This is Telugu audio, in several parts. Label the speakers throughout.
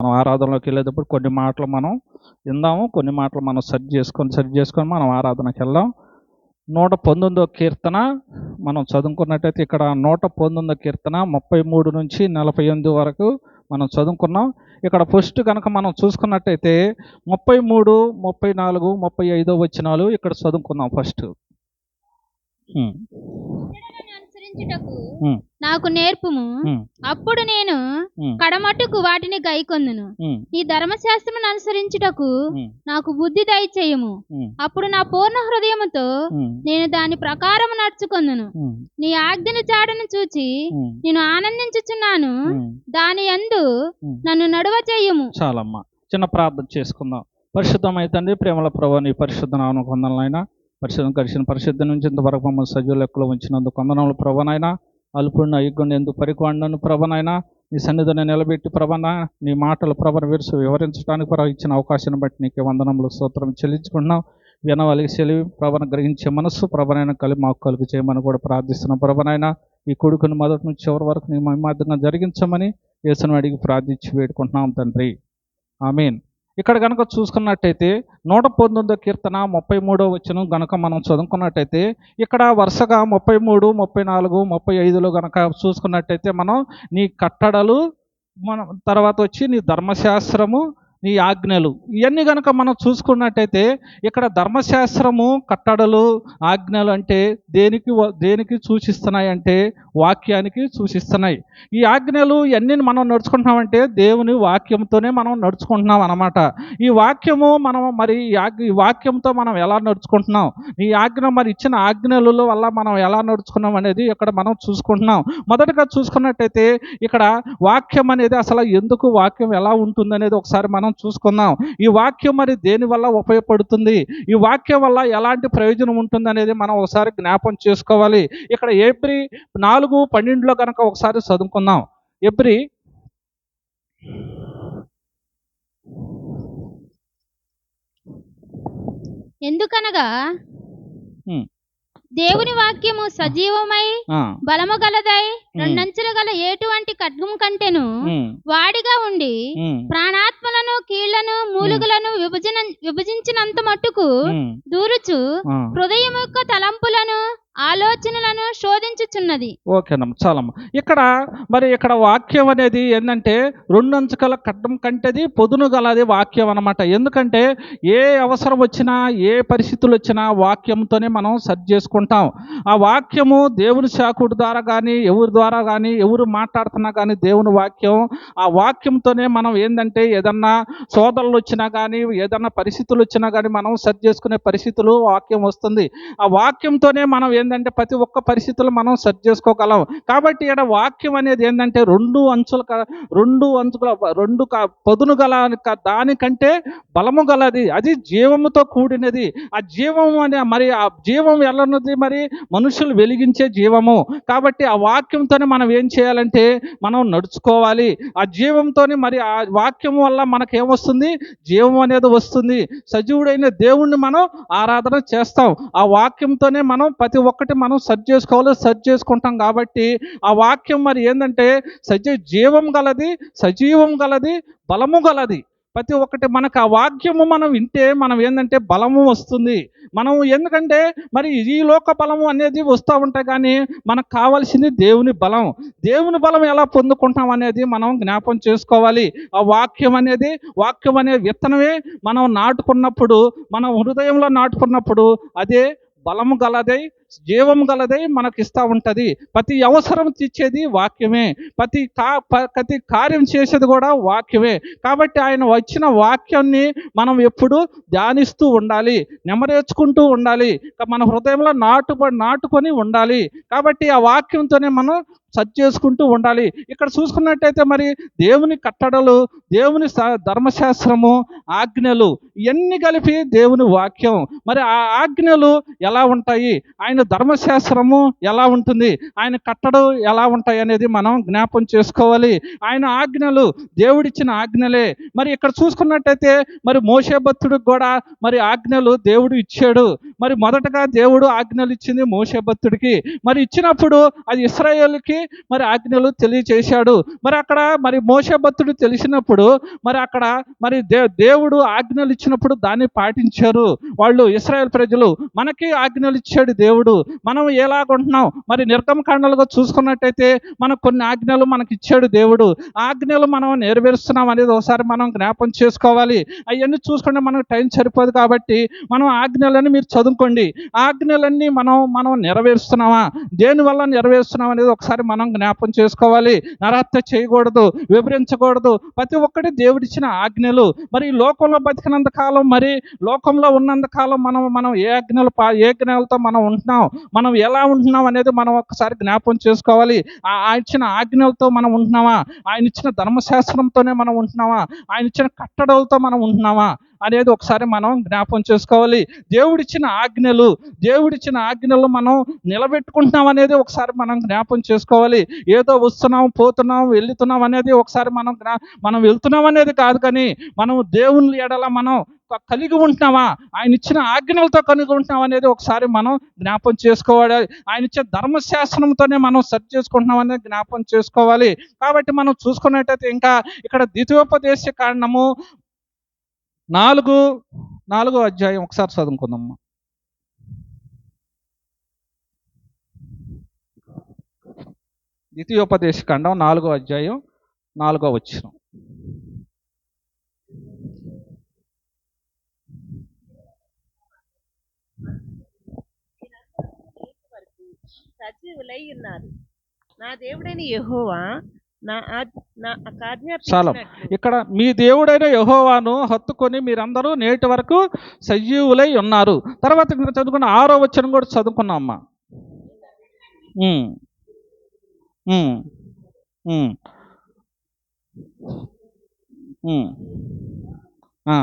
Speaker 1: మనం ఆరాధనలోకి వెళ్ళేటప్పుడు కొన్ని మాటలు మనం విందాము కొన్ని మాటలు మనం సెర్చ్ చేసుకొని సెర్చ్ చేసుకొని మనం ఆరాధనకి వెళ్దాం. నూట పంతొమ్మిదో కీర్తన మనం చదువుకున్నట్టయితే ఇక్కడ నూట పంతొమ్మిదో కీర్తన ముప్పై మూడు నుంచి నలభై ఎనిమిది వరకు మనం చదువుకున్నాం. ఇక్కడ ఫస్ట్ కనుక మనం చూసుకున్నట్టయితే ముప్పై మూడు ముప్పై నాలుగు ముప్పై ఐదో వచ్చినాలు ఇక్కడ చదువుకున్నాం ఫస్ట్. హ్మ్,
Speaker 2: నాకు నేర్పుము. అప్పుడు నేను
Speaker 1: హ్మ్,
Speaker 2: కడమట్టుకు వాటిని గైకొందును. నీ ధర్మశాస్త్రమును అనుసరించుటకు నాకు బుద్ధి దయచేయము. అప్పుడు నా పూర్ణ హృదయముతో నేను దాని ప్రకారము నడుచుకొందును. నీ ఆజ్ఞను చాటను చూచి నేను ఆనందించుచున్నాను. దాని యందు. నన్ను నడువ చేయము.
Speaker 1: చాలమ్మా. చిన్న ప్రార్థన చేసుకుందాం. పరిశుద్ధమైతండి ప్రేమల ప్రభు నీ పరిశుద్ధ నామం కొందనైనా పరిశుద్ధం కలిసిన పరిశుద్ధ నుంచి ఇంతవరకు మమ్మల్ని సజీవ లెక్కలో ఉంచినందుకు కొందనములు ప్రభనైనా అల్పుడిని అయ్యుండి ఎందుకు పరికొండను ప్రభనైనా నీ సన్నిధిని నిలబెట్టి ప్రభన నీ మాటలు ప్రభన విరుసు వివరించడానికి ప్రభు ఇచ్చిన అవకాశాన్ని బట్టి నీకు వందనములు స్తోత్రం చెల్లించుకుంటున్నాం. వినవలిగి చెలివి ప్రభను గ్రహించే మనస్సు ప్రభనైనా కలిగి మాకు కలుగు చేయమని కూడా ప్రార్థిస్తున్నాం ప్రభనైనా ఈ కొడుకుని మొదటి నుంచి చివరి వరకు నీ మహిమార్థంగా జరిగించమని యేసును అడిగి ప్రార్థించి వేడుకుంటున్నాం తండ్రి. ఆమీన్. ఇక్కడ కనుక చూసుకున్నట్టయితే నూట పంతొమ్మిదో కీర్తన ముప్పై మూడో వచ్చిన గనక మనం చదువుకున్నట్టయితే ఇక్కడ వరుసగా ముప్పై మూడు ముప్పై నాలుగు ముప్పై ఐదులో గనక చూసుకున్నట్టయితే మనం నీ కట్టడలు మనం తర్వాత వచ్చి నీ ధర్మశాస్త్రము నీ ఆజ్ఞలు. ఇవన్నీ కనుక మనం చూసుకున్నట్టయితే ఇక్కడ ధర్మశాస్త్రము కట్టడలు ఆజ్ఞలు అంటే దేనికి దేనికి సూచిస్తున్నాయి అంటే వాక్యానికి సూచిస్తున్నాయి. ఈ ఆజ్ఞలు ఇవన్నీ మనం నడుచుకుంటున్నామంటే దేవుని వాక్యంతోనే మనం నడుచుకుంటున్నాం అనమాట ఈ వాక్యము మనం మరి ఈ వాక్యంతో మనం ఎలా నడుచుకుంటున్నాం? ఈ ఆజ్ఞ మరి ఇచ్చిన ఆజ్ఞల వల్ల మనం ఎలా నడుచుకున్నాం అనేది ఇక్కడ మనం చూసుకుంటున్నాం. మొదటగా చూసుకున్నట్టయితే ఇక్కడ వాక్యం అనేది అసలు ఎందుకు వాక్యం ఎలా ఉంటుంది అనేది ఒకసారి మనం చూసుకుందాం. ఈ వాక్యం మరి దేని వల్ల ఉపయోగపడుతుంది? ఈ వాక్యం వల్ల ఎలాంటి ప్రయోజనం ఉంటుంది అనేది మనం ఒకసారి జ్ఞాపం చేసుకోవాలి. ఇక్కడ ఏప్రి నాలుగు పన్నెండులో కనుక ఒకసారి చదువుకుందాం. ఎబ్రి
Speaker 2: ఎందుకనగా. దేవుని వాక్యము సజీవమై బలము గలదై రెండంచుల గల ఎటువంటి ఖడ్గం కంటెను వాడిగా ఉండి ప్రాణాత్మలను కీళ్ళను మూలుగులను విభజన విభజించినంత మట్టుకు దూరుచు. హృదయం యొక్క తలంపులను ఆలోచనలను శోధించుచున్నది.
Speaker 1: ఓకేనమ్మ చాలమ్మ. ఇక్కడ మరి ఇక్కడ వాక్యం అనేది ఏంటంటే రెండంచుకల కట్టం కంటేది పొదును గలది వాక్యం అనమాట ఎందుకంటే ఏ అవసరం వచ్చినా ఏ పరిస్థితులు వచ్చినా వాక్యంతోనే మనం సరి చేసుకుంటాం. ఆ వాక్యము దేవుని శాఖుడి ద్వారా కానీ ఎవరి ద్వారా కానీ ఎవరు మాట్లాడుతున్నా కానీ దేవుని వాక్యం ఆ వాక్యంతోనే మనం ఏంటంటే ఏదన్నా సోదరులు వచ్చినా కానీ ఏదన్నా పరిస్థితులు వచ్చినా కానీ మనం సరి చేసుకునే పరిస్థితులు వాక్యం వస్తుంది. ఆ వాక్యంతోనే మనం ఏంటంటే ప్రతి ఒక్క పరిస్థితులు మనం సెర్చ్ చేసుకోగలం. కాబట్టి ఇక్కడ వాక్యం అనేది ఏంటంటే రెండు అంచుల రెండు అంచుల రెండు పదును గల దానికంటే బలము గలది. అది జీవముతో కూడినది. ఆ జీవము అనే మరి ఆ జీవం ఎలాన్నది మరి మనుషులు వెలిగించే జీవము. కాబట్టి ఆ వాక్యంతోనే మనం ఏం చేయాలంటే మనం నడుచుకోవాలి. ఆ జీవంతో మరి ఆ వాక్యం వల్ల మనకేమొస్తుంది జీవం అనేది వస్తుంది. సజీవుడైన దేవుణ్ణి మనం ఆరాధన చేస్తాం. ఆ వాక్యంతోనే మనం ప్రతి ఒక్క ఒక్కటి మనం సర్చ్ చేసుకోవాలి సర్చ్ చేసుకుంటాం కాబట్టి ఆ వాక్యం మరి ఏంటంటే సజీ జీవం గలది సజీవం గలది బలము గలది. ప్రతి ఒక్కటి మనకు ఆ వాక్యము మనం వింటే మనం ఏంటంటే బలము వస్తుంది. మనం ఎందుకంటే మరి ఈ లోక బలము అనేది వస్తూ ఉంటాయి కానీ మనకు కావాల్సింది దేవుని బలం. దేవుని బలం ఎలా పొందుకుంటాం అనేది మనం జ్ఞాపం చేసుకోవాలి. ఆ వాక్యం అనేది వాక్యం అనే విత్తనమే మనం నాటుకున్నప్పుడు మనం హృదయంలో నాటుకున్నప్పుడు అదే బలము గలదై జీవం గలదై మనకు ఇస్తూ ఉంటుంది. ప్రతి అవసరం తీర్చేది వాక్యమే. ప్రతి కా ప- ప్రతి కార్యం చేసేది కూడా వాక్యమే. కాబట్టి ఆయన వచ్చిన వాక్యాన్ని మనం ఎప్పుడు ధ్యానిస్తూ ఉండాలి. నెమరేర్చుకుంటూ ఉండాలి. మన హృదయంలో నాటు నాటుకొని ఉండాలి. కాబట్టి ఆ వాక్యంతోనే మనం సర్చ్ చేసుకుంటూ ఉండాలి. ఇక్కడ చూసుకున్నట్టయితే మరి దేవుని కట్టడలు దేవుని ధర్మశాస్త్రము ఆజ్ఞలు ఇవన్నీ కలిపి దేవుని వాక్యం. మరి ఆ ఆజ్ఞలు ఎలా ఉంటాయి? ఆయన ధర్మశాస్త్రము ఎలా ఉంటుంది? ఆయన కట్టడం ఎలా ఉంటాయి అనేది మనం జ్ఞాపం చేసుకోవాలి. ఆయన ఆజ్ఞలు దేవుడిచ్చిన ఆజ్ఞలే. మరి ఇక్కడ చూసుకున్నట్టయితే మరి మోసే భక్తుడికి కూడా మరి ఆజ్ఞలు దేవుడు ఇచ్చాడు. మరి మొదటగా దేవుడు ఆజ్ఞలు ఇచ్చింది మోషే భక్తుడికి. మరి ఇచ్చినప్పుడు అది ఇస్రాయేల్కి మరి ఆజ్ఞలు తెలియచేశాడు. మరి అక్కడ మరి మోషబక్తుడు తెలిసినప్పుడు మరి అక్కడ మరి దే దేవుడు ఆజ్ఞలు ఇచ్చినప్పుడు దాన్ని పాటించారు. వాళ్ళు ఇస్రాయేల్ ప్రజలు మనకి ఆజ్ఞలు ఇచ్చాడు దేవుడు. మనం ఎలాగుంటున్నాం? మరి నిర్గమకాండలుగా చూసుకున్నట్టయితే మనకు కొన్ని ఆజ్ఞలు మనకి ఇచ్చాడు దేవుడు. ఆజ్ఞలు మనం నెరవేరుస్తున్నాం అనేది ఒకసారి మనం జ్ఞాపం చేసుకోవాలి. అవన్నీ చూసుకుంటే మనకు టైం సరిపోదు కాబట్టి మనం ఆజ్ఞలని మీరు చదువు చదువుకోండి. ఆజ్ఞలన్నీ మనం మనం నెరవేరుస్తున్నామా? దేనివల్ల నెరవేరుస్తున్నాం అనేది ఒకసారి మనం జ్ఞాపం చేసుకోవాలి. నరహత్య చేయకూడదు వివరించకూడదు. ప్రతి ఒక్కటి దేవుడిచ్చిన ఆజ్ఞలు. మరి లోకంలో బతికినంత కాలం మరి లోకంలో ఉన్నంత కాలం మనం మనం ఏ ఆజ్ఞలు పా ఏ జ్ఞాలతో మనం ఉంటున్నాం? మనం ఎలా ఉంటున్నాం అనేది మనం ఒకసారి జ్ఞాపం చేసుకోవాలి. ఆ- ఆయన ఇచ్చిన ఆజ్ఞలతో మనం ఉంటున్నామా? ఆయన ఇచ్చిన ధర్మశాస్త్రంతోనే మనం ఉంటున్నామా? ఆయన ఇచ్చిన కట్టడలతో మనం ఉంటున్నామా? అనేది ఒకసారి మనం జ్ఞాపం చేసుకోవాలి. దేవుడిచ్చిన ఆజ్ఞలు దేవుడిచ్చిన ఆజ్ఞలు మనం నిలబెట్టుకుంటున్నాం అనేది ఒకసారి మనం జ్ఞాపం చేసుకోవాలి. ఏదో వస్తున్నాం పోతున్నాం వెళ్తున్నాం అనేది ఒకసారి మనం జ్ఞా- మనం వెళ్తున్నాం అనేది కాదు కానీ మనం దేవుని ఎడల మనం కలిగి ఉంటున్నామా? ఆయన ఇచ్చిన ఆజ్ఞలతో కలిగి ఉంటున్నాం అనేది ఒకసారి మనం జ్ఞాపం చేసుకోవాలి. ఆయన ఇచ్చే ధర్మశాస్త్రంతోనే మనం సరి చేసుకుంటున్నాం అనేది జ్ఞాపం చేసుకోవాలి. కాబట్టి మనం చూసుకున్నట్టయితే ఇంకా ఇక్కడ ద్వితీయోపదేశ కారణము నాలుగు నాలుగో అధ్యాయం ఒకసారి చదువుకుందాం ద్వితీయోపదేశ ఖండం నాలుగో అధ్యాయం నాలుగో వచ్చిన
Speaker 3: సజీవులై ఉన్నారు. నా దేవుడైన యహోవా నా ఆజ్-
Speaker 1: చాలం. ఇక్కడ మీ దేవుడైన యహోవాను హత్తుకొని మీరందరూ నేటి వరకు సజీవులై ఉన్నారు. తర్వాత మీరు చదువుకున్న ఆరో వచ్చిన కూడా చదువుకున్నామ్మా ఆ.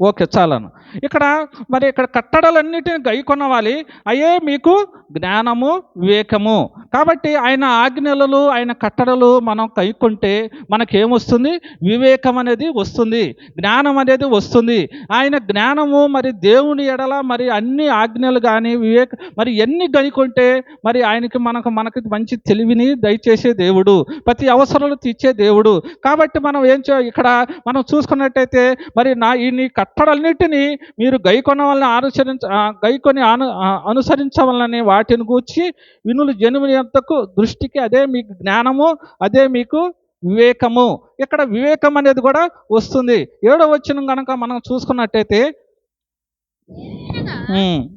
Speaker 1: ఓకే చాలను. ఇక్కడ మరి ఇక్కడ కట్టడలన్నిటిని గైకొనవాలి అయ్యే మీకు జ్ఞానము వివేకము. కాబట్టి ఆయన ఆజ్ఞలు ఆయన కట్టడలు మనం కైకొంటే మనకేమొస్తుంది? వివేకం అనేది వస్తుంది. జ్ఞానం అనేది వస్తుంది. ఆయన జ్ఞానము మరి దేవుని ఎడల మరి అన్ని ఆజ్ఞలు కానీ వివేక మరి ఎన్ని గైకొంటే మరి ఆయనకి మనకు మనకి మంచి తెలివిని దయచేసే దేవుడు. ప్రతి అవసరాలు తీర్చే దేవుడు. కాబట్టి మనం ఏం చే ఇక్కడ మనం చూసుకున్నట్టయితే మరి నా ఈ నీ కట్టడలన్నిటినీ మీరు గైకొన వలన అనుసరించ గైకొని అను ఆ, అనుసరించవలని వాటిని గూర్చి వినులు జనుని దృష్టికి అదే మీకు జ్ఞానము అదే మీకు వివేకము. ఇక్కడ వివేకం అనేది కూడా వస్తుంది. ఏడో వచ్చిన కనుక మనం చూసుకున్నట్టయితే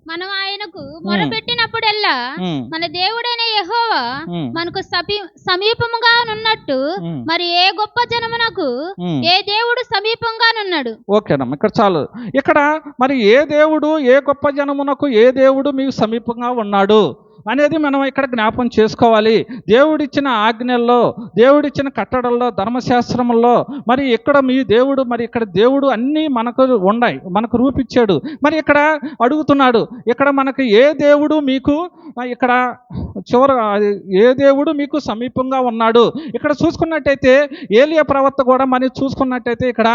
Speaker 2: మనం ఆయనకు మొరపెట్టినప్పుడెల్లా మన దేవుడైన యెహోవా మనకు సమీ సమీపముగా నున్నట్టు
Speaker 1: ఉమ్,
Speaker 2: మరి ఏ గొప్ప జనమునకు. ఏ దేవుడు సమీపంగా నున్నాడు
Speaker 1: ఓకేనమ్మా ఇక్కడ చాలు. ఇక్కడ మరి ఏ దేవుడు ఏ గొప్ప జనమునకు ఏ దేవుడు మీకు సమీపంగా ఉన్నాడు? అనేది మనం ఇక్కడ జ్ఞాపం చేసుకోవాలి. దేవుడిచ్చిన ఆజ్ఞల్లో దేవుడిచ్చిన కట్టడల్లో ధర్మశాస్త్రముల్లో మరి ఇక్కడ మీ దేవుడు మరి ఇక్కడ దేవుడు అన్నీ మనకు ఉన్నాయి మనకు రూపిచ్చాడు. మరి ఇక్కడ అడుగుతున్నాడు ఇక్కడ మనకు ఏ దేవుడు మీకు ఇక్కడ చివర ఏ దేవుడు మీకు సమీపంగా ఉన్నాడు? ఇక్కడ చూసుకున్నట్టయితే ఏలియా ప్రవక్త కూడా మరి చూసుకున్నట్టయితే ఇక్కడ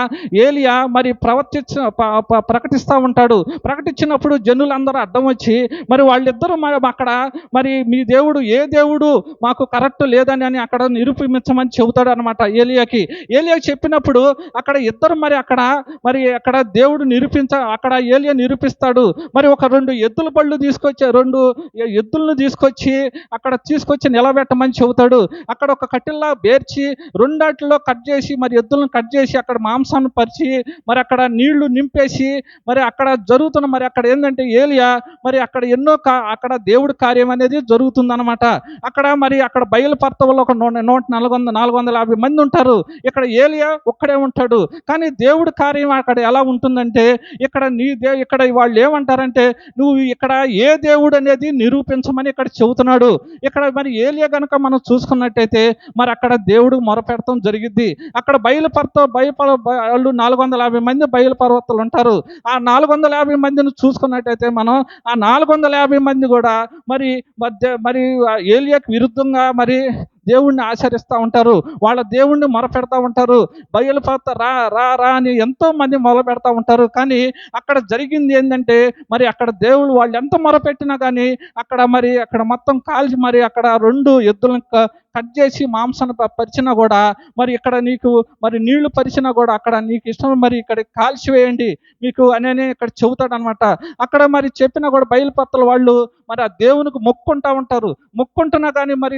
Speaker 1: ఏలియా మరి ప్రవర్తించ ప్రకటిస్తూ ఉంటాడు. ప్రకటించినప్పుడు జనులందరూ అడ్డం వచ్చి మరి వాళ్ళిద్దరూ మరి అక్కడ మరి మీ దేవుడు ఏ దేవుడు మాకు కరెక్ట్ లేదని అని అక్కడ నిరూపించమని చెబుతాడు అనమాట ఏలియాకి. ఏలియా చెప్పినప్పుడు అక్కడ ఇద్దరు మరి అక్కడ మరి అక్కడ దేవుడు నిరూపించ అక్కడ ఏలియా నిరూపిస్తాడు. మరి ఒక రెండు ఎద్దుల బళ్ళు తీసుకొచ్చి రెండు ఎద్దులను తీసుకొచ్చి అక్కడ తీసుకొచ్చి నిలబెట్టమని చెబుతాడు. అక్కడ ఒక కట్టెల్లా బేర్చి రెండాటిలో కట్ చేసి మరి ఎద్దులను కట్ చేసి అక్కడ మాంసాన్ని పరిచి మరి అక్కడ నీళ్ళు నింపేసి మరి అక్కడ జరుగుతున్న మరి అక్కడ ఏంటంటే ఏలియా మరి అక్కడ ఎన్నో అక్కడ దేవుడి కార్యం అనేది జరుగుతుందన్నమాట. అక్కడ మరి అక్కడ బయలుపర్తవలో ఒక నూట నాలుగు వందల నాలుగు వందల యాభై మంది ఉంటారు. ఇక్కడ ఏలియా ఒక్కడే ఉంటాడు. కానీ దేవుడి కార్యం అక్కడ ఎలా ఉంటుందంటే ఇక్కడ నీ దే ఇక్కడ వాళ్ళు ఏమంటారంటే నువ్వు ఇక్కడ ఏ దేవుడు అనేది నిరూపించమని ఇక్కడ చెబుతున్నాడు. ఇక్కడ మరి ఏలియా కనుక మనం చూసుకున్నట్టయితే మరి అక్కడ దేవుడు మొరపెడతాం జరిగింది అక్కడ బయలుపరత బయలుపర వాళ్ళు నాలుగు వందల యాభై మంది బయలుపర్వతలు ఉంటారు. ఆ నాలుగు వందల యాభై మందిని చూసుకున్నట్టయితే మనం ఆ నాలుగు వందల యాభై మంది కూడా మరి మధ్య మరి ఏలియాకు విరుద్ధంగా మరి దేవుణ్ణి ఆచరిస్తూ ఉంటారు వాళ్ళ దేవుణ్ణి మొరపెడతా ఉంటారు బయలుపాత రా రా రా అని ఎంతో మంది మొదలు పెడతా ఉంటారు. కానీ అక్కడ జరిగింది ఏంటంటే మరి అక్కడ దేవుడు వాళ్ళు ఎంత మొరపెట్టినా కానీ అక్కడ మరి అక్కడ మొత్తం కాల్చి మరి అక్కడ రెండు ఎద్దులను కట్ చేసి మాంసాన్ని పరిచినా కూడా మరి ఇక్కడ నీకు మరి నీళ్ళు పరిచినా కూడా అక్కడ నీకు ఇష్టం మరి ఇక్కడ కాల్చివేయండి మీకు అని ఇక్కడ చెబుతాడు అనమాట అక్కడ మరి చెప్పినా కూడా బయలుపత్తల వాళ్ళు మరి ఆ దేవునికి మొక్కుంటా ఉంటారు. మొక్కుంటున్నా కానీ మరి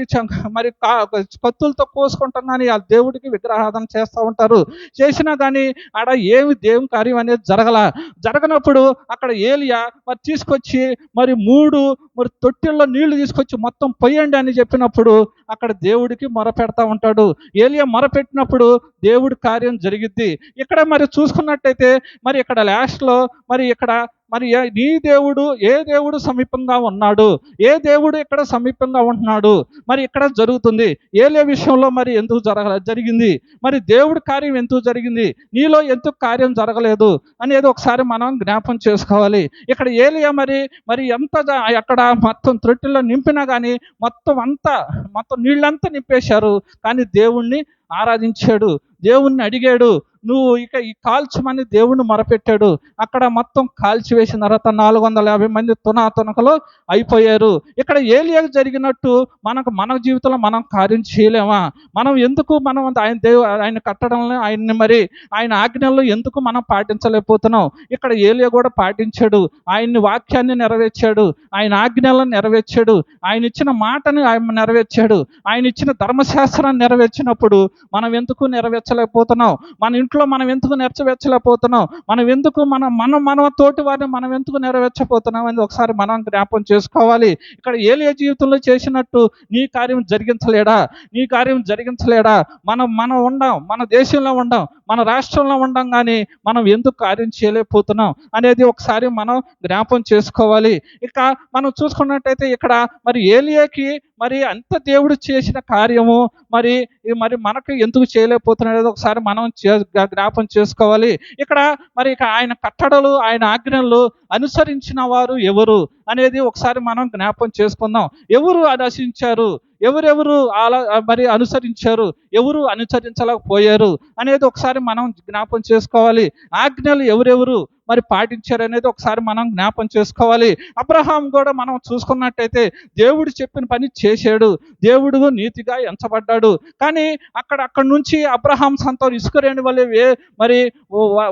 Speaker 1: మరి కా- కత్తులతో కోసుకుంటున్నా కానీ ఆ దేవుడికి విగ్రహాధన చేస్తూ ఉంటారు. చేసినా కానీ ఆడ ఏమి దేవుని కార్యం అనేది జరగల. జరగనప్పుడు అక్కడ ఏలియా మరి తీసుకొచ్చి మరి మూడు మరి తొట్టిల్లో నీళ్ళు తీసుకొచ్చి మొత్తం పొయ్యండి అని చెప్పినప్పుడు అక్కడ దేవుడికి మొరపెడతా ఉంటాడు. ఏలియా మొరపెట్టినప్పుడు దేవుడి కార్యం జరిగిద్ది. ఇక్కడ మరి చూసుకున్నట్టయితే మరి ఇక్కడ లాస్ట్లో మరి ఇక్కడ మరి నీ దేవుడు ఏ దేవుడు సమీపంగా ఉన్నాడు? ఏ దేవుడు ఇక్కడ సమీపంగా ఉంటున్నాడు? మరి ఇక్కడ జరుగుతుంది. ఏలే విషయంలో మరి ఎందుకు జరగ జరిగింది? మరి దేవుడి కార్యం ఎందుకు జరిగింది? నీలో ఎందుకు కార్యం జరగలేదు? అనేది ఒకసారి మనం జ్ఞాపం చేసుకోవాలి. ఇక్కడ ఏలియా మరి మరి ఎంత అక్కడ మొత్తం త్రొట్టిలో నింపినా కానీ మొత్తం అంతా మొత్తం నీళ్ళంతా నింపేశారు. కానీ దేవుణ్ణి ఆరాధించాడు. దేవుణ్ణి అడిగాడు. నువ్వు ఇక ఈ కాల్చమని దేవుణ్ణి మొరపెట్టాడు. అక్కడ మొత్తం కాల్చివేసిన తర్వాత నాలుగు వందల యాభై మంది తునాతునకలో అయిపోయారు. ఇక్కడ ఏలియాకు జరిగినట్టు మనకు మన జీవితంలో మనం కార్యం చేయలేమా? మనం ఎందుకు మనం ఆయన దేవు ఆయన కట్టడంలో ఆయన్ని మరి ఆయన ఆజ్ఞల్లో ఎందుకు మనం పాటించలేకపోతున్నాం? ఇక్కడ ఏలియా కూడా పాటించాడు. ఆయన్ని వాక్యాన్ని నెరవేర్చాడు. ఆయన ఆజ్ఞలను నెరవేర్చాడు. ఆయన ఇచ్చిన మాటని ఆయన నెరవేర్చాడు. ఆయన ఇచ్చిన ధర్మశాస్త్రాన్ని నెరవేర్చినప్పుడు మనం ఎందుకు నెరవేర్చలేకపోతున్నాం? మన ఇంట్లో మనం ఎందుకు నెరవేర్చలేకపోతున్నాం? మనం ఎందుకు మనం మనం మన తోటి వారిని మనం ఎందుకు నెరవేర్చపోతున్నాం అని ఒకసారి మనం జ్ఞాపం చేసుకోవాలి. ఇక్కడ ఏలియ జీవితంలో చేసినట్టు నీ కార్యం జరిగించలేడా? నీ కార్యం జరిగించలేడా? మనం మనం ఉండం మన దేశంలో ఉండం మన రాష్ట్రంలో ఉండం కానీ మనం ఎందుకు కార్యం చేయలేకపోతున్నాం అనేది ఒకసారి మనం జ్ఞాపం చేసుకోవాలి. ఇక మనం చూసుకున్నట్టయితే ఇక్కడ మరి ఏలియాకి మరి అంత దేవుడు చేసిన కార్యము మరి మరి మనకు ఎందుకు చేయలేకపోతున్నాడో ఒకసారి మనం చే- జ్ఞాపం చేసుకోవాలి. ఇక్కడ మరి ఇక ఆయన కట్టడలు ఆయన ఆజ్ఞలు అనుసరించిన వారు ఎవరు అనేది ఒకసారి మనం జ్ఞాపం చేసుకుందాం. ఎవరు నశించారు ఎవరెవరు అలా మరి అనుసరించారు? ఎవరు అనుసరించలేకపోయారు? అనేది ఒకసారి మనం జ్ఞాపం చేసుకోవాలి. ఆజ్ఞలు ఎవరెవరు మరి పాటించారు అనేది ఒకసారి మనం జ్ఞాపం చేసుకోవాలి. అబ్రహాం కూడా మనం చూసుకున్నట్టయితే దేవుడు చెప్పిన పని చేశాడు. దేవుడు నీతిగా ఎంచబడ్డాడు. కానీ అక్కడ అక్కడ నుంచి అబ్రహాం సంతో ఇసుకరేణి వల్లే మరి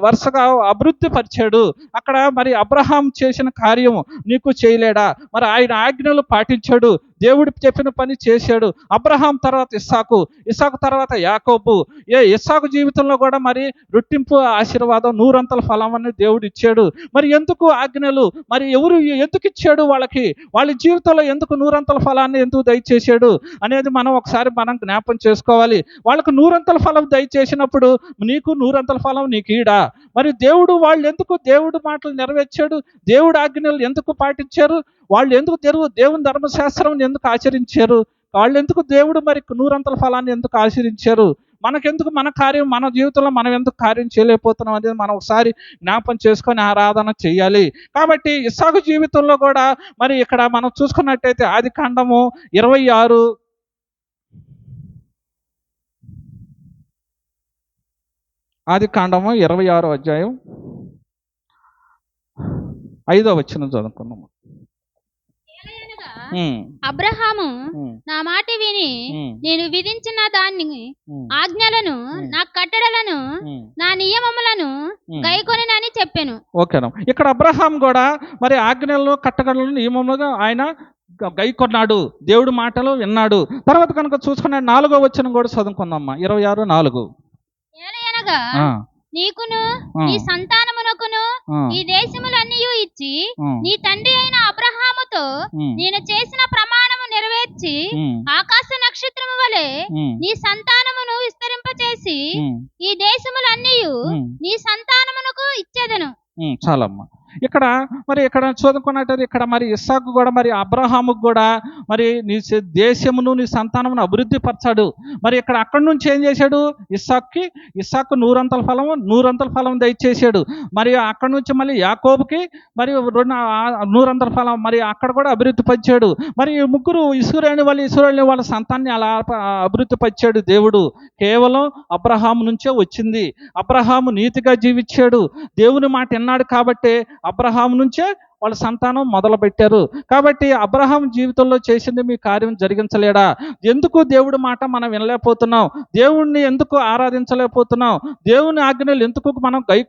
Speaker 1: వరుసగా అభివృద్ధి పరిచాడు. అక్కడ మరి అబ్రహాం చేసిన కార్యము నీకు చేయలేడా? మరి ఆయన ఆజ్ఞలు పాటించాడు. దేవుడు చెప్పిన పని చేశాడు. అబ్రహాం తర్వాత ఇస్సాకు ఇస్సాకు తర్వాత యాకోబు. ఏ ఇస్సాకు జీవితంలో కూడా మరి రొట్టింపు ఆశీర్వాదం నూరంతల ఫలం అని దేవుడు ఇచ్చాడు. మరి ఎందుకు ఆజ్ఞలు? మరి ఎవరు ఎందుకు ఇచ్చాడు వాళ్ళకి? వాళ్ళ జీవితంలో ఎందుకు నూరంతల ఫలాన్ని ఎందుకు దయచేశాడు అనేది మనం ఒకసారి మనం జ్ఞాపం చేసుకోవాలి. వాళ్ళకు నూరంతల ఫలం దయచేసినప్పుడు నీకు నూరంతల ఫలం నీకు ఈడా? మరి దేవుడు వాళ్ళు ఎందుకు దేవుడు మాటలు నెరవేర్చాడు? దేవుడు ఆజ్ఞలు ఎందుకు పాటించారు? వాళ్ళు ఎందుకు తెలుగు దేవుని ధర్మశాస్త్రం ఎందుకు ఆచరించారు? వాళ్ళు ఎందుకు దేవుడు మరి నూరంతల ఫలాన్ని ఎందుకు ఆచరించారు? మనకెందుకు మన కార్యం మన జీవితంలో మనం ఎందుకు కార్యం చేయలేకపోతున్నాం అనేది మనం ఒకసారి జ్ఞాపం చేసుకొని ఆరాధన చేయాలి. కాబట్టి ఇసాకు జీవితంలో కూడా మరి ఇక్కడ మనం చూసుకున్నట్టయితే ఆది కాండము ఇరవై ఆరు. ఆది కాండము ఇరవై ఆరో అధ్యాయం ఐదో వచ్చిన చదువుకున్నాము
Speaker 2: అబ్రహాము నా మాట విని నేను విధించిన దాన్ని ఆజ్ఞలను. నా కట్టడలను. నా నియమములను
Speaker 1: Hmm.
Speaker 2: గైకొనని చెప్పాను.
Speaker 1: ఓకేనా? ఇక్కడ అబ్రహాం కూడా మరి ఆజ్ఞలను కట్టగలను నియమములుగా ఆయన గ- గైకొన్నాడు. దేవుడి మాటలు విన్నాడు. తర్వాత కనుక చూసుకున్న నాలుగో వచ్చిన కూడా చదువుకుందామ్మా ఇరవై ఆరు నాలుగు.
Speaker 2: నీకును నీ సంతానమునకును ఈ దేశములన్నీ ఇచ్చి నీ తండ్రి అయిన అబ్రహాముతో
Speaker 1: ఉమ్,
Speaker 2: నేను చేసిన ప్రమాణము నెరవేర్చి ఆకాశ నక్షత్రము వలె నీ సంతానమును విస్తరింపచేసి ఈ దేశములన్నీ. నీ సంతానమునకు ఇచ్చేదను.
Speaker 1: చాలమ్మా. ఇక్కడ మరి ఇక్కడ చదువుకున్నట్టు ఇక్కడ మరి ఇస్సాకు కూడా మరి అబ్రహాముకు కూడా మరి నీ దేశమును నీ సంతానమును అభివృద్ధి పరచాడు. మరి ఇక్కడ అక్కడి నుంచి ఏం చేశాడు? ఇస్సాక్కి ఇస్సాకు నూరంతల ఫలం నూరంతల ఫలం దయచేసాడు మరి అక్కడి నుంచి మళ్ళీ యాకోబుకి మరి రెండు నూరంతల ఫలం మరి అక్కడ కూడా అభివృద్ధి పరిచాడు. మరి ఈ ముగ్గురు ఇసురేణి వాళ్ళ ఇసురేణి వాళ్ళ సంతాన్ని అలా అభివృద్ధి పరిచాడు దేవుడు. కేవలం అబ్రహాము నుంచే వచ్చింది. అబ్రహాము నీతిగా జీవించాడు. దేవుని మాట విన్నాడు కాబట్టి అబ్రహాం నుంచే వాళ్ళ సంతానం మొదలుపెట్టారు. కాబట్టి అబ్రహాం జీవితంలో చేసింది మీ కార్యం జరిగించలేడా? ఎందుకు దేవుడి మాట మనం వినలేకపోతున్నాం? దేవుణ్ణి ఎందుకు ఆరాధించలేకపోతున్నాం? దేవుని ఆజ్ఞలు ఎందుకు మనం గై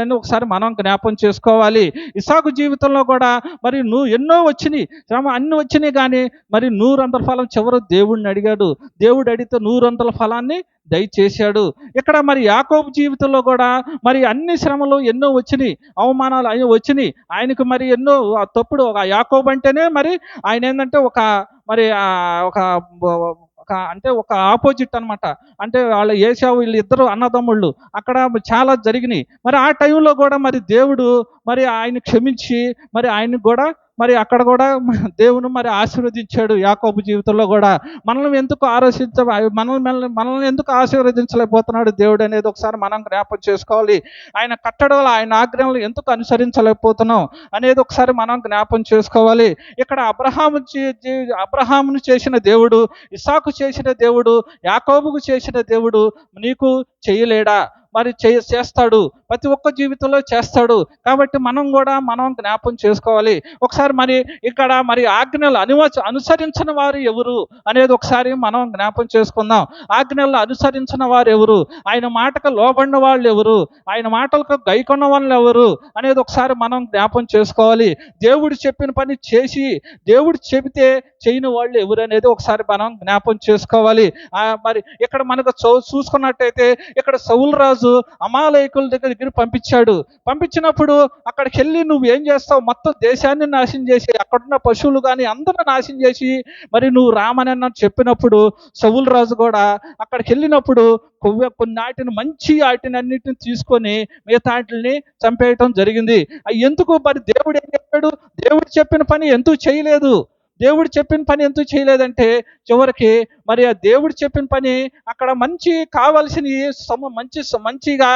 Speaker 1: అని ఒకసారి మనం జ్ఞాపం చేసుకోవాలి. ఇసాకు జీవితంలో కూడా మరి నువ్వు ఎన్నో వచ్చినాయి. శ్రమ అన్ని వచ్చినాయి కానీ మరి నూరంతల ఫలం చివరి దేవుడిని అడిగాడు. దేవుడు అడిగితే నూరంతల ఫలాన్ని దయచేశాడు. ఇక్కడ మరి యాకోబు జీవితంలో కూడా మరి అన్ని శ్రమలు ఎన్నో వచ్చినాయి అవమానాలు అవి వచ్చినాయి. ఆయనకు మరి ఎన్నో తప్పుడు ఒక యాకోబు అంటేనే మరి ఆయన ఏంటంటే ఒక మరి ఒక అంటే ఒక ఆపోజిట్ అనమాట అంటే వాళ్ళ ఏసావు వీళ్ళు ఇద్దరు అన్నదమ్ముళ్ళు. అక్కడ చాలా జరిగినాయి. మరి ఆ టైంలో కూడా మరి దేవుడు మరి ఆయన క్షమించి మరి ఆయనకు కూడా మరి అక్కడ కూడా దేవుని మరి ఆశీర్వదించాడు యాకోబు జీవితంలో కూడా. మనల్ని ఎందుకు ఆలోచించ మనల్ని మనల్ని- మనల్ని ఎందుకు ఆశీర్వదించలేకపోతున్నాడు దేవుడు అనేది ఒకసారి మనం జ్ఞాపకం చేసుకోవాలి. ఆయన కట్టడలో ఆయన ఆజ్ఞలు ఎందుకు అనుసరించలేకపోతున్నాం అనేది ఒకసారి మనం జ్ఞాపకం చేసుకోవాలి. ఇక్కడ అబ్రహాము అబ్రహామును చేసిన దేవుడు ఇసాకు చేసిన దేవుడు యాకోబుకు చేసిన దేవుడు నీకు చేయలేడా? మరి చే చేస్తాడు. ప్రతి ఒక్క జీవితంలో చేస్తాడు. కాబట్టి మనం కూడా మనం జ్ఞాపం చేసుకోవాలి. ఒకసారి మరి ఇక్కడ మరి ఆజ్ఞలు అనువచ అనుసరించిన వారు ఎవరు అనేది ఒకసారి మనం జ్ఞాపం చేసుకుందాం. ఆజ్ఞలు అనుసరించిన వారు ఎవరు? ఆయన మాటకు లోబడిన వాళ్ళు ఎవరు? ఆయన మాటలకు గైకొన్న వాళ్ళు ఎవరు? అనేది ఒకసారి మనం జ్ఞాపం చేసుకోవాలి. దేవుడు చెప్పిన పని చేసి దేవుడు చెబితే చేయని వాళ్ళు ఎవరు అనేది ఒకసారి మనం జ్ఞాపం చేసుకోవాలి. మరి ఇక్కడ మనకు చూసుకున్నట్టయితే ఇక్కడ సౌలు రాజు అమాలయకుల దగ్గర పంపించాడు. పంపించినప్పుడు అక్కడికి వెళ్ళి నువ్వు ఏం చేస్తావు? మొత్తం దేశాన్ని నాశనం చేసి అక్కడున్న పశువులు కానీ అందరూ నాశనం చేసి మరి నువ్వు రామని అన్న చెప్పినప్పుడు సౌలు రాజు కూడా అక్కడికి వెళ్ళినప్పుడు కొవ్వ కొన్ని ఆటిని మంచి ఆటిని అన్నిటిని తీసుకొని మిగతా వాటిని చంపేయటం జరిగింది. ఎందుకు? మరి దేవుడు ఏం చెప్పాడు? దేవుడు చెప్పిన పని ఎందుకు చేయలేదు? దేవుడు చెప్పిన పని ఎందుకు చేయలేదంటే చివరికి మరి ఆ దేవుడు చెప్పిన పని అక్కడ మంచి కావలసిన సమ మంచి మంచిగా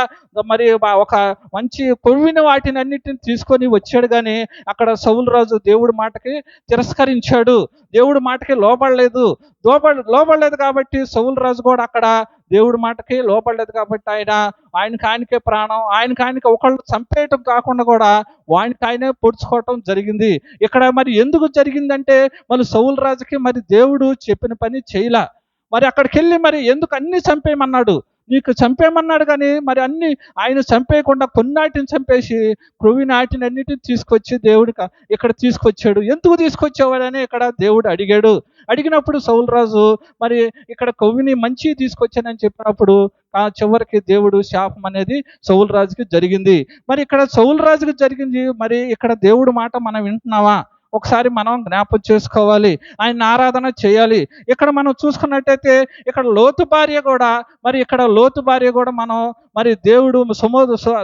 Speaker 1: మరి ఒక మంచి కొవ్విన వాటిని అన్నిటిని తీసుకొని వచ్చాడు కానీ అక్కడ సౌలు రాజు దేవుడి మాటకి తిరస్కరించాడు. దేవుడి మాటకి లోపడలేదు లోపడ లోపడలేదు కాబట్టి సౌలు రాజు కూడా అక్కడ దేవుడి మాటకి లోపడలేదు కాబట్టి ఆయన ఆయనకి ఆయనకే ప్రాణం ఆయనకి ఆయనకి ఒకళ్ళు చంపేయటం కాకుండా కూడా ఆయనకి ఆయనే పొడుచుకోవటం జరిగింది. ఇక్కడ మరి ఎందుకు జరిగిందంటే మరి సౌల్ రాజుకి మరి దేవుడు చెప్పిన పని చేయలా. మరి అక్కడికి వెళ్ళి మరి ఎందుకు అన్ని చంపేయమన్నాడు? నీకు చంపేయమన్నాడు కానీ మరి అన్ని ఆయన చంపేయకుండా కొన్నాటిని చంపేసి క్రొవి నాటిని అన్నిటిని తీసుకొచ్చి దేవుడికి ఇక్కడ తీసుకొచ్చాడు. ఎందుకు తీసుకొచ్చేవాడని ఇక్కడ దేవుడు అడిగాడు. అడిగినప్పుడు సౌలరాజు మరి ఇక్కడ కొవ్విని మంచి తీసుకొచ్చానని చెప్పినప్పుడు ఆ చివరికి దేవుడు శాపం అనేది సౌలరాజుకి జరిగింది. మరి ఇక్కడ సౌలరాజుకి జరిగింది మరి ఇక్కడ దేవుడు మాట మనం వింటున్నావా ఒకసారి మనం జ్ఞాపకం చేసుకోవాలి. ఆయన ఆరాధన చేయాలి. ఇక్కడ మనం చూసుకున్నట్టయితే ఇక్కడ లోతు భార్య కూడా మరి ఇక్కడ లోతు భార్య కూడా మనం మరి దేవుడు సుమో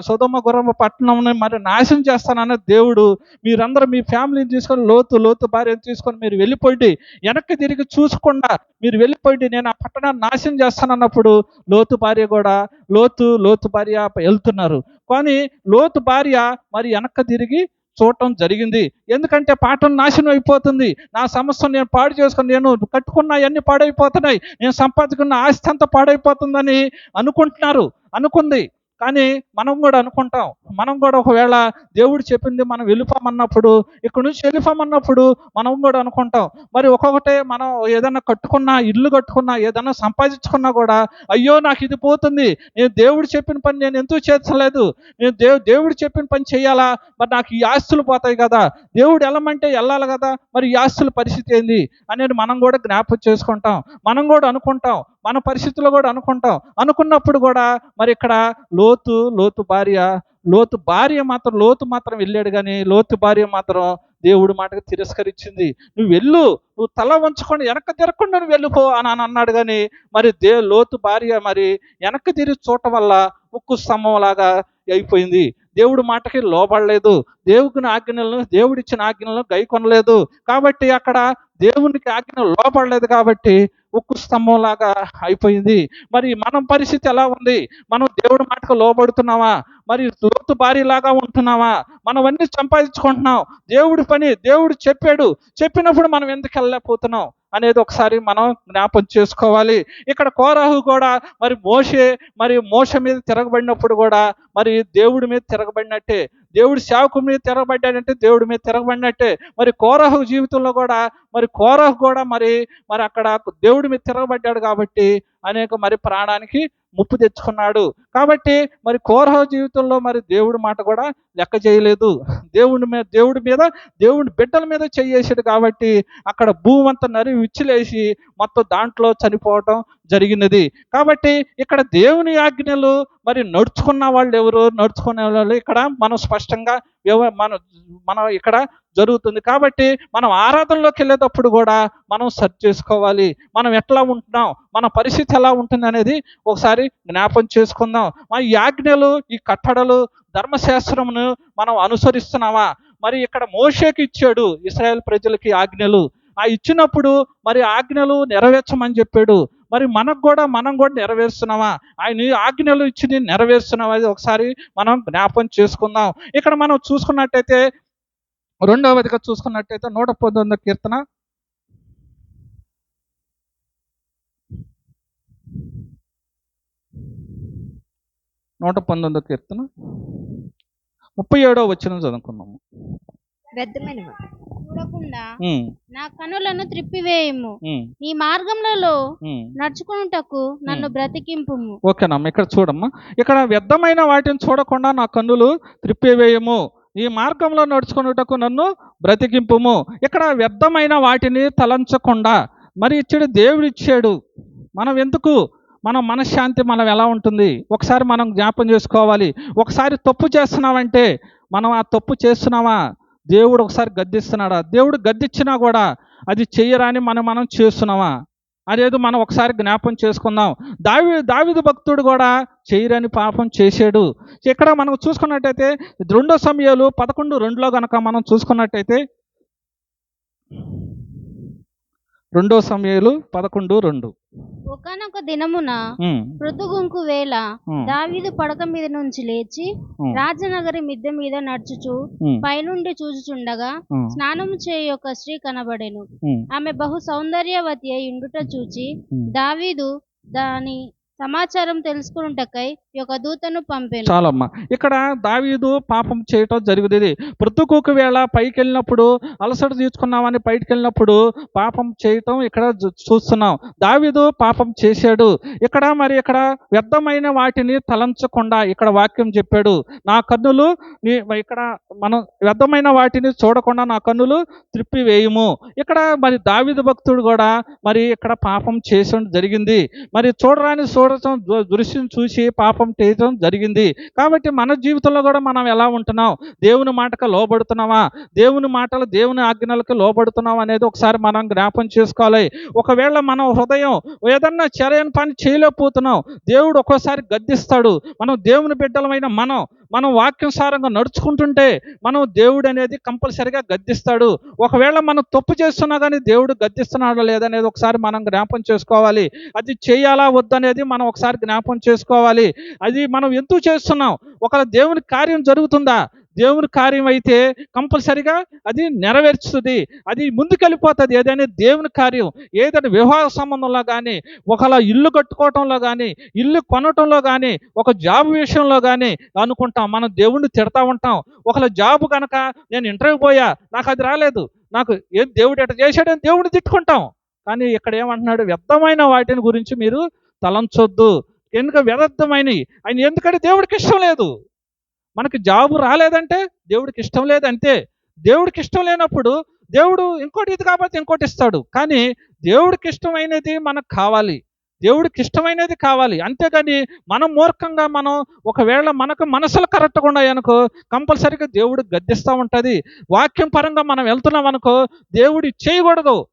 Speaker 1: సుధమ గురమ పట్టణం మరి నాశనం చేస్తానన్న దేవుడు మీరందరూ మీ ఫ్యామిలీని తీసుకొని లోతు లోతు భార్యను తీసుకొని మీరు వెళ్ళిపోయి వెనక్కి తిరిగి చూసకుండా మీరు వెళ్ళిపోయి నేను ఆ పట్టణాన్ని నాశనం చేస్తానన్నప్పుడు లోతు భార్య కూడా లోతు లోతు భార్య వెళ్తున్నారు. కానీ లోతు భార్య మరి వెనక్కి తిరిగి చూడటం జరిగింది. ఎందుకంటే పాఠం నాశనం అయిపోతుంది. నా సమస్యను నేను పాడు చేసుకుని నేను కట్టుకున్న అన్ని పాడైపోతున్నాయి. నేను సంపాదించుకున్న ఆస్తి అంతా పాడైపోతుందని అనుకుంటున్నారు. అనుకుంది. కానీ మనం కూడా అనుకుంటాం. మనం కూడా ఒకవేళ దేవుడు చెప్పింది మనం వెళ్ళిపోమన్నప్పుడు ఇక్కడ నుంచి వెళ్ళిపోమన్నప్పుడు మనం కూడా అనుకుంటాం. మరి ఒక్కొక్కటే మనం ఏదైనా కట్టుకున్నా ఇల్లు కట్టుకున్నా ఏదైనా సంపాదించుకున్నా కూడా అయ్యో నాకు ఇది పోతుంది. నేను దేవుడు చెప్పిన పని నేను ఎందుకు చేర్చలేదు? నేను దేవు దేవుడు చెప్పిన పని చేయాలా? మరి నాకు ఈ ఆస్తులు పోతాయి కదా. దేవుడు వెళ్ళమంటే వెళ్ళాలి కదా. మరి ఈ ఆస్తుల పరిస్థితి ఏంది? అనేది మనం కూడా జ్ఞాపకం చేసుకుంటాం. మనం కూడా అనుకుంటాం. మన పరిస్థితుల్లో కూడా అనుకుంటాం. అనుకున్నప్పుడు కూడా మరి ఇక్కడ లోతు లోతు భార్య లోతు భార్య మాత్రం లోతు మాత్రం వెళ్ళాడు కానీ లోతు భార్య మాత్రం దేవుడి మాటకు తిరస్కరించింది. నువ్వు వెళ్ళు నువ్వు తల వంచుకొని వెనక్కి తిరగకుండా నువ్వు వెళ్ళిపో అని అని అన్నాడు కానీ మరి దే లోతు భార్య మరి వెనక్కి తిరిగి చూడటం వల్ల ఉక్కు స్తంభం లాగా అయిపోయింది. దేవుడి మాటకి లోబడలేదు. దేవుని ఆజ్ఞలను దేవుడిచ్చిన ఆజ్ఞలను గైకొనలేదు. కాబట్టి అక్కడ దేవునికి ఆజ్ఞ లోపడలేదు కాబట్టి ఉక్కు స్తంభంలాగా అయిపోయింది. మరి మనం పరిస్థితి ఎలా ఉంది? మనం దేవుడి మాటకు లోబడుతున్నావా మరి లోతు లాగా ఉంటున్నావా మనం అన్నీ సంపాదించుకుంటున్నాం. దేవుడి పని దేవుడు చెప్పాడు. చెప్పినప్పుడు మనం ఎందుకు వెళ్ళలేకపోతున్నాం అనేది ఒకసారి మనం జ్ఞాపం చేసుకోవాలి. ఇక్కడ కోరాహు కూడా మరి మోషే మరి మోస మీద తిరగబడినప్పుడు కూడా మరి దేవుడి మీద తిరగబడినట్టే. దేవుడి సేవకు మీద తిరగబడ్డాడంటే దేవుడి మీద తిరగబడినట్టే. మరి కోరహు జీవితంలో కూడా మరి కోరహు కూడా మరి మరి అక్కడ దేవుడి మీద తిరగబడ్డాడు కాబట్టి అనేక మరి ప్రాణానికి ముప్పు తెచ్చుకున్నాడు. కాబట్టి మరి కోరహ జీవితంలో మరి దేవుడి మాట కూడా లెక్క చేయలేదు. దేవుడి మీద దేవుడి మీద దేవుడి బిడ్డల మీద చేయేసాడు కాబట్టి అక్కడ భూమి అంతా నరి విచ్చిలేసి మొత్తం దాంట్లో చనిపోవటం జరిగినది. కాబట్టి ఇక్కడ దేవుని ఆజ్ఞలు మరి నడుచుకున్న వాళ్ళు ఎవరు? నడుచుకునే వాళ్ళు ఇక్కడ మనం స్పష్టంగా మన మన ఇక్కడ జరుగుతుంది. కాబట్టి మనం ఆరాధనలోకి వెళ్ళేటప్పుడు కూడా మనం సెర్చ్ చేసుకోవాలి. మనం ఎట్లా ఉంటున్నాం? మన పరిస్థితి ఎలా ఉంటుంది అనేది ఒకసారి జ్ఞాపం చేసుకుందాం. మన ఈ ఆజ్ఞలు ఈ కట్టడలు ధర్మశాస్త్రమును మనం అనుసరిస్తున్నామా? మరి ఇక్కడ మోషేకి ఇచ్చాడు ఇస్రాయేల్ ప్రజలకి ఆజ్ఞలు ఆ ఇచ్చినప్పుడు మరి ఆజ్ఞలు నెరవేర్చమని చెప్పాడు. మరి మనకు కూడా మనం కూడా నెరవేరుస్తున్నామా? ఆయన ఆజ్ఞలు ఇచ్చి నెరవేరుస్తున్నావా అది ఒకసారి మనం జ్ఞాపం చేసుకుందాం. ఇక్కడ మనం చూసుకున్నట్టయితే రెండవదిగా చూసుకున్నట్టయితే నూట పంతొమ్మిది కీర్తన. నూట పంతొమ్మిదో కీర్తన. ముప్పై ఏడో వచ్చిన చదువుకున్నాము
Speaker 4: వ్యర్థమైన
Speaker 2: చూడకుండా నా కనులను త్రిప్పివేయము. నీ మార్గములలో
Speaker 1: ఉమ్.
Speaker 2: నడుచుకునుటకు నన్ను బ్రతికింపుము.
Speaker 1: ఓకేనమ్మా ఇక్కడ చూడమ్మా. ఇక్కడ వ్యర్థమైన వాటిని చూడకుండా నా కన్నులు త్రిప్పివేయము. ఈ మార్గంలో నడుచుకున్నటకు నన్ను బ్రతికింపుము. ఇక్కడ వ్యర్థమైన వాటిని తలంచకుండా. మరి ఇచ్చాడు దేవుడు ఇచ్చాడు మనం ఎందుకు? మన మనశ్శాంతి మనం ఎలా ఉంటుంది? ఒకసారి మనం జ్ఞాపం చేసుకోవాలి. ఒకసారి తప్పు చేస్తున్నామంటే మనం ఆ తప్పు చేస్తున్నామా? దేవుడు ఒకసారి గద్దిస్తున్నాడా? దేవుడు గద్దిచ్చినా కూడా అది చెయ్యరాని మనం మనం చేస్తున్నామా? అదేదో మనం ఒకసారి జ్ఞాపం చేసుకుందాం. దావి దావిదు భక్తుడు కూడా చేయరని పాపం చేశాడు. ఇక్కడ మనం చూసుకున్నట్టయితే రెండో సమయాలు పదకొండు రెండులో కనుక మనం చూసుకున్నట్టయితే రెండో సమయాలు పదకొండు రెండు.
Speaker 2: ఒకనొక దినమున మృదుగుంకు వేళ దావీదు పడక మీద నుంచి లేచి రాజనగరి మిద్దె మీద నడుచుచు పైనుండి చూచుచుండగా
Speaker 1: ఉమ్,
Speaker 2: స్నానము చేయ ఒక స్త్రీ కనబడెను. ఆమె బహు సౌందర్యవతి అయి ఉండుట చూచి. దావీదు దాని సమాచారం తెలుసుకున్నటకై యొక్క దూతను పంపెను.
Speaker 1: చాలమ్మా. ఇక్కడ దావీదు పాపం చేయటం జరిగింది ప్రతి ఒక్కవేళ పైకి వెళ్ళినప్పుడు అలసట తీర్చుకున్నామని బయటికి వెళ్ళినప్పుడు పాపం చేయటం ఇక్కడ చూస్తున్నాం. దావీదు పాపం చేశాడు. ఇక్కడ మరి ఇక్కడ వ్యర్థమైన వాటిని తలంచకుండా ఇక్కడ వాక్యం చెప్పాడు. నా కన్నులు నీ- ఇక్కడ మనం వ్యర్థమైన వాటిని చూడకుండా నా కన్నులు త్రిప్పివేయము. ఇక్కడ మరి దావిద భక్తుడు కూడా మరి ఇక్కడ పాపం చేయడం జరిగింది. మరి చూడరాని చూడటం దృశ్యం చూసి పాపం చేయటం జరిగింది. కాబట్టి మన జీవితంలో కూడా మనం ఎలా ఉంటున్నాం? దేవుని మాటకు లోబడుతున్నామా? దేవుని మాటలు దేవుని ఆజ్ఞలకు లోబడుతున్నాం అనేది ఒకసారి మనం జ్ఞాపం చేసుకోవాలి. ఒకవేళ మనం హృదయం ఏదన్నా చర్యని పని చేయలేకపోతున్నాం దేవుడు ఒక్కోసారి గద్దిస్తాడు. మనం దేవుని బిడ్డలమైన మనం మనం వాక్యానుసారంగా నడుచుకుంటుంటే మనం దేవుడు అనేది కంపల్సరిగా గద్దిస్తాడు. ఒకవేళ మనం తప్పు చేస్తున్నా కానీ దేవుడు గద్దిస్తున్నాడు లేదనేది ఒకసారి మనం జ్ఞాపం చేసుకోవాలి. అది చేయాలా వద్దనేది మనం ఒకసారి జ్ఞాపం చేసుకోవాలి. అది మనం ఎందుకు చేస్తున్నాం? ఒకవేళ దేవుని కార్యం జరుగుతుందా? దేవుని కార్యం అయితే కంపల్సరిగా అది నెరవేర్చుతుంది. అది ముందుకెళ్ళిపోతుంది. ఏదైనా దేవుని కార్యం ఏదైనా వివాహ సంబంధంలో కానీ ఒకలా ఇల్లు కట్టుకోవటంలో కానీ ఇల్లు కొనటంలో కానీ ఒక జాబ్ విషయంలో కానీ అనుకుంటాం. మనం దేవుణ్ణి తిడతా ఉంటాం. ఒకలా జాబ్ కనుక నేను ఇంటర్వ్యూ పోయా నాకు అది రాలేదు. నాకు ఏం దేవుడు ఎట్లా చేశాడని దేవుడిని తిట్టుకుంటాం. కానీ ఇక్కడ ఏమంటున్నాడు? వ్యర్థమైన వాటిని గురించి మీరు తలంచొద్దు. ఎందుకు వ్యర్థమైనవి? ఆయన ఎందుకంటే దేవుడికి ఇష్టం లేదు. మనకి జాబు రాలేదంటే దేవుడికి ఇష్టం లేదు అంతే. దేవుడికి ఇష్టం లేనప్పుడు దేవుడు ఇంకోటి ఇది కాబట్టి ఇంకోటి ఇస్తాడు. కానీ దేవుడికి ఇష్టమైనది మనకు కావాలి. దేవుడికి ఇష్టమైనది కావాలి. అంతేగాని మనం మూర్ఖంగా మనం ఒకవేళ మనకు మనసులు కరెక్ట్గా ఉన్నాయనుకో కంపల్సరీగా దేవుడు గద్దిస్తూ ఉంటుంది. వాక్యం పరంగా మనం వెళ్తున్నాం అనుకో దేవుడు చేయకూడదు.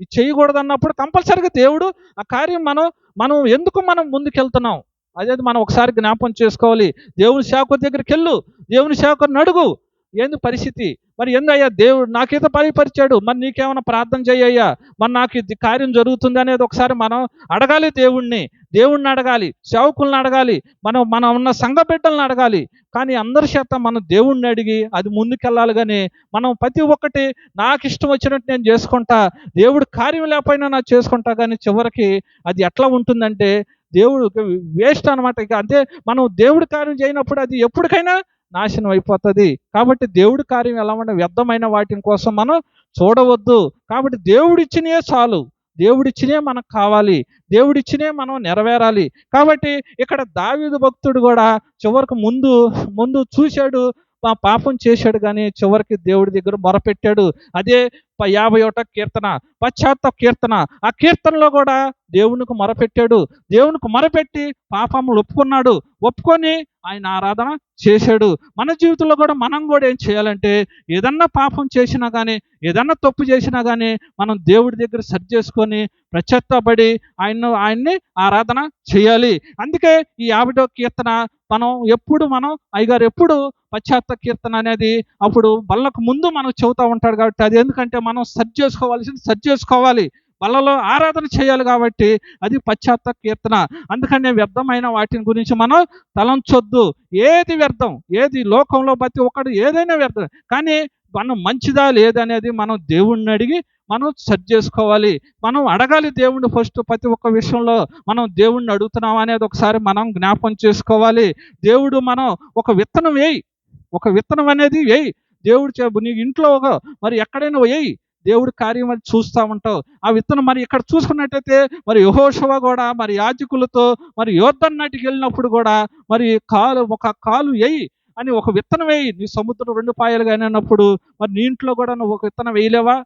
Speaker 1: ఇది చేయకూడదు అన్నప్పుడు కంపల్సరిగా దేవుడు ఆ కార్యం మనం మనం ఎందుకు మనం ముందుకెళ్తున్నాం? అదే మనం ఒకసారి జ్ఞాపం చేసుకోవాలి. దేవుని శాఖ దగ్గరికి వెళ్ళు దేవుని శాఖను అడుగు. ఏంది పరిస్థితి? మరి ఏందయ్యా దేవుడు నాకేదో బయలుపరిచాడు. మరి నీకేమైనా ప్రార్థన చేయయ్యా మరి నాకు ఇది కార్యం జరుగుతుంది అనేది ఒకసారి మనం అడగాలి దేవుణ్ణి. దేవుణ్ణి అడగాలి. సేవకుల్ని అడగాలి. మనం మనం ఉన్న సంఘ బిడ్డల్ని అడగాలి. కానీ అందరి చేత మనం దేవుణ్ణి అడిగి అది ముందుకెళ్ళాలి కానీ మనం ప్రతి ఒక్కటి నాకు ఇష్టం వచ్చినట్టు నేను చేసుకుంటా దేవుడు కార్యం లేకపోయినా నాకు చేసుకుంటా కానీ చివరికి అది ఎట్లా ఉంటుందంటే దేవుడు వేస్ట్ అనమాట ఇక అంతే. మనం దేవుడి కార్యం చేయనప్పుడు అది ఎప్పటికైనా నాశనం అయిపోతుంది. కాబట్టి దేవుడి కార్యం ఎలా ఉండే వ్యర్థమైన వాటిని కోసం మనం చూడవద్దు. కాబట్టి దేవుడిచ్చినే చాలు. దేవుడిచ్చినే మనకు కావాలి. దేవుడిచ్చినే మనం నెరవేరాలి. కాబట్టి ఇక్కడ దావీదు భక్తుడు కూడా చివరికి ముందు ముందు చూశాడు. పాపం చేశాడు కానీ చివరికి దేవుడి దగ్గర మొరపెట్టాడు. అదే ప- యాభై ఒకట కీర్తన. పశ్చాత్త కీర్తన. ఆ కీర్తనలో కూడా దేవునికి మొరపెట్టాడు. దేవునికి మొరపెట్టి పాపములు ఒప్పుకున్నాడు. ఒప్పుకొని ఆయన ఆరాధన చేశాడు. మన జీవితంలో కూడా మనం కూడా ఏం చేయాలంటే ఏదన్నా పాపం చేసినా కానీ ఏదన్నా తప్పు చేసినా కానీ మనం దేవుడి దగ్గర సరి చేసుకొని ప్రత్యత్తపడి ఆయన ఆయన్ని ఆరాధన చేయాలి. అందుకే ఈ యాభైటో కీర్తన మనం ఎప్పుడు మనం అయ్యగారు ఎప్పుడు పశ్చాత్త కీర్తన అనేది అప్పుడు బల్లకు ముందు మనం చెబుతూ ఉంటాడు కాబట్టి అది ఎందుకంటే మనం సర్జ్ చేసుకోవాల్సింది సర్జ్ చేసుకోవాలి. బలలో ఆరాధన చేయాలి కాబట్టి అది పశ్చాత్త కీర్తన అందుకనే వ్యర్థమైన వాటిని గురించి మనం తలంచొద్దు. ఏది వ్యర్థం? ఏది లోకంలో ప్రతి ఒక్కడు ఏదైనా వ్యర్థం. కానీ మనం మంచిదా లేదనేది మనం దేవుణ్ణి అడిగి మనం సెట్ చేసుకోవాలి. మనం అడగాలి దేవుణ్ణి ఫస్ట్ ప్రతి ఒక్క విషయంలో మనం దేవుణ్ణి అడుగుతున్నాం అనేది ఒకసారి మనం జ్ఞాపం చేసుకోవాలి. దేవుడు మనం ఒక విత్తనం వేయి. ఒక విత్తనం అనేది వేయి దేవుడు చే నీ ఇంట్లో ఒక మరి ఎక్కడైనా వేయి దేవుడి కార్యం అది చూస్తూ ఉంటావు. ఆ విత్తనం మరి ఇక్కడ చూసుకున్నట్టయితే మరి యహోశవ కూడా మరి యాజకులతో మరి యోధన్ నాటికి వెళ్ళినప్పుడు కూడా మరి కాలు ఒక కాలు వేయి అని ఒక విత్తనం వేయి నీ సముద్రం రెండు పాయలుగా అయినప్పుడు మరి నీ ఇంట్లో కూడా నువ్వు ఒక విత్తనం వేయలేవా?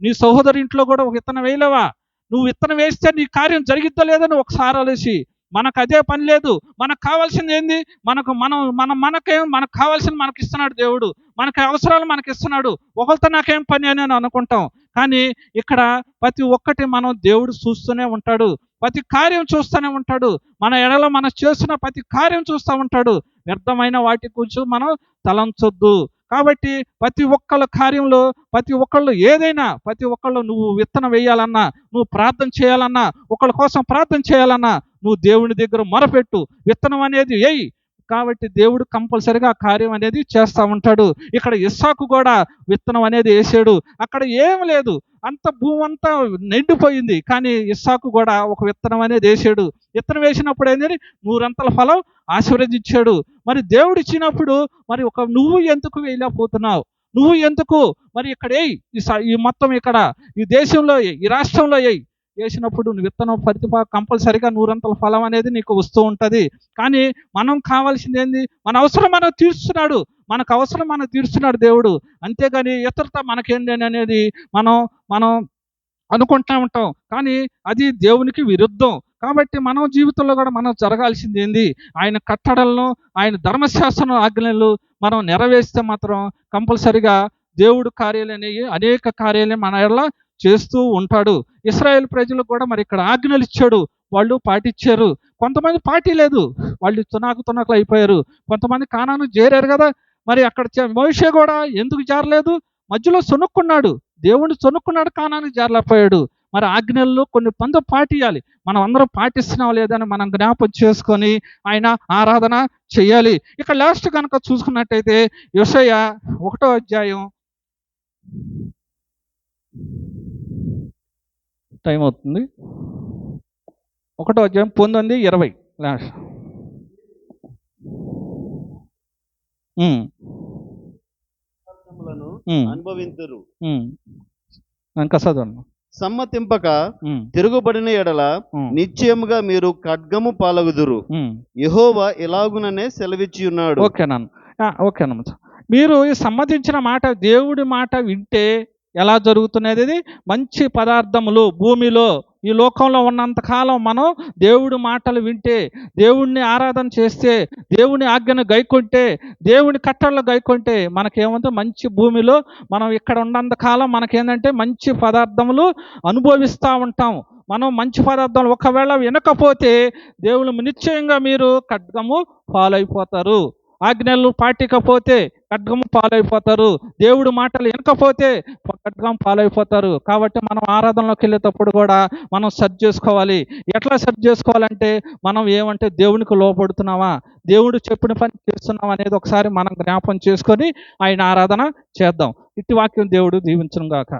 Speaker 1: నీ సహోదరి ఇంట్లో కూడా ఒక విత్తనం వేయలేవా? నువ్వు విత్తనం వేస్తే నీ కార్యం జరిగిద్దా లేదని ఒకసారి ఆలోచి మనకు అదే పని లేదు. మనకు కావాల్సింది ఏంది? మనకు మనం మనం మనకేం మనకు కావాల్సింది మనకి ఇస్తున్నాడు దేవుడు. మనకి అవసరాలు మనకి ఇస్తున్నాడు ఒకరితో నాకేం పని అని అని అనుకుంటాం. కానీ ఇక్కడ ప్రతి ఒక్కటి మనం దేవుడు చూస్తూనే ఉంటాడు. ప్రతి కార్యం చూస్తూనే ఉంటాడు. మన ఎడలో మనం చేస్తున్న ప్రతి కార్యం చూస్తూ ఉంటాడు. వ్యర్థమైన వాటి గురించి మనం తలంచొద్దు. కాబట్టి ప్రతి ఒక్కళ్ళ కార్యంలో ప్రతి ఒక్కళ్ళు ఏదైనా ప్రతి ఒక్కళ్ళు నువ్వు విత్తనం వేయాలన్నా నువ్వు ప్రార్థన చేయాలన్నా ఒకళ్ళ కోసం ప్రార్థన చేయాలన్నా నువ్వు దేవుని దగ్గర మొరపెట్టు. విత్తనం అనేది ఏయి! కాబట్టి దేవుడు కంపల్సరిగా ఆ కార్యం అనేది చేస్తూ ఉంటాడు. ఇక్కడ ఇస్సాకు కూడా విత్తనం అనేది వేసాడు. అక్కడ ఏం లేదు. అంత భూమి అంతా నిండిపోయింది. కానీ ఇస్సాకు కూడా ఒక విత్తనం అనేది వేసాడు. విత్తనం వేసినప్పుడు ఏంటంటే నూరంతల ఫలం ఆశీర్వదించాడు. మరి దేవుడు ఇచ్చినప్పుడు మరి ఒక నువ్వు ఎందుకు వేయలేకపోతున్నావు? నువ్వు ఎందుకు? మరి ఇక్కడ ఈ స- ఈ మొత్తం ఇక్కడ ఈ దేశంలో ఈ రాష్ట్రంలో ఏయి! వేసినప్పుడు విత్తనం ప్రతిభ కంపల్సరిగా నూరంతల ఫలం అనేది నీకు వస్తూ ఉంటుంది. కానీ మనం కావాల్సింది ఏంది? మన అవసరం మనం తీర్చున్నాడు మనకు అవసరం మనం తీర్చున్నాడు దేవుడు. అంతేగాని ఇతరత మనకేంటి అనేది మనం మనం అనుకుంటా ఉంటాం. కానీ అది దేవునికి విరుద్ధం. కాబట్టి మన జీవితంలో కూడా మనం జరగాల్సింది ఏంది? ఆయన కట్టడలను ఆయన ధర్మశాస్త్రం ఆజ్ఞలు మనం నెరవేర్స్తే మాత్రం కంపల్సరిగా దేవుడు కార్యాలు అనేవి అనేక కార్యాలు మన ఎలా చేస్తూ ఉంటాడు. ఇస్రాయేల్ ప్రజలకు కూడా మరి ఇక్కడ ఆజ్ఞలు ఇచ్చాడు. వాళ్ళు పాటించారు కొంతమంది పాటీ లేదు. వాళ్ళు తునాకు తునాకులు అయిపోయారు. కొంతమంది కానాను చేరారు కదా. మరి అక్కడ చ- మోషే కూడా ఎందుకు జారలేదు? మధ్యలో సొనుక్కున్నాడు. దేవుడు సొనుక్కున్నాడు కానానికి జారలేకపోయాడు. మరి ఆజ్ఞల్లో కొన్ని పందు పాటియాలి. మనం అందరం పాటిస్తున్నాం లేదని మనం జ్ఞాపం చేసుకొని ఆయన ఆరాధన చేయాలి. ఇక లాస్ట్ కనుక చూసుకున్నట్టయితే యోషయ ఒకటో అధ్యాయం టైం అవుతుంది. ఒకటో అధ్యాయం పంతొమ్మిది ఇరవై. లాస్ట్
Speaker 5: అనుభవింతురు.
Speaker 1: ఉమ్. ఇంకా చదవండి
Speaker 5: సమ్మతింపక తిరుగుబడిన ఎడల నిశ్చయముగా మీరు ఖడ్గము పాలగుదురు. యెహోవా ఎలాగుననే సెలవిచ్చి ఉన్నాడు
Speaker 1: ఓకేనన్న ఆ, ఓకేనమ్మ మీరు ఈ సమ్మతించిన మాట దేవుడి మాట వింటే ఎలా జరుగుతున్నది మంచి పదార్థములు భూమిలో ఈ లోకంలో ఉన్నంతకాలం మనం దేవుడి మాటలు వింటే దేవుడిని ఆరాధన చేస్తే దేవుని ఆజ్ఞను గైకొంటే దేవుని కట్టడలు గైకొంటే మనకేమంటే మంచి భూమిలో మనం ఇక్కడ ఉన్నంతకాలం మనకేంటంటే మంచి పదార్థములు అనుభవిస్తూ ఉంటాం. మనం మంచి పదార్థాలు ఒకవేళ వినకపోతే దేవుడు నిశ్చయంగా మీరు ఖడ్గము పాలైపోతారు. ఆజ్ఞలు పాటికపోతే ఖడ్గము పాలైపోతారు. దేవుడు మాటలు వినకపోతే ఖడ్గం పాలైపోతారు. కాబట్టి మనం ఆరాధనలోకి వెళ్ళేటప్పుడు కూడా మనం సర్చ్ చేసుకోవాలి. ఎట్లా సర్చ్ చేసుకోవాలంటే మనం ఏమంటే దేవునికి లోపడుతున్నామా దేవుడు చెప్పిన పని చేస్తున్నాం అనేది ఒకసారి మనం జ్ఞాపం చేసుకొని ఆయన ఆరాధన చేద్దాం. ఇట్టి వాక్యం దేవుడు దీవించను గాక.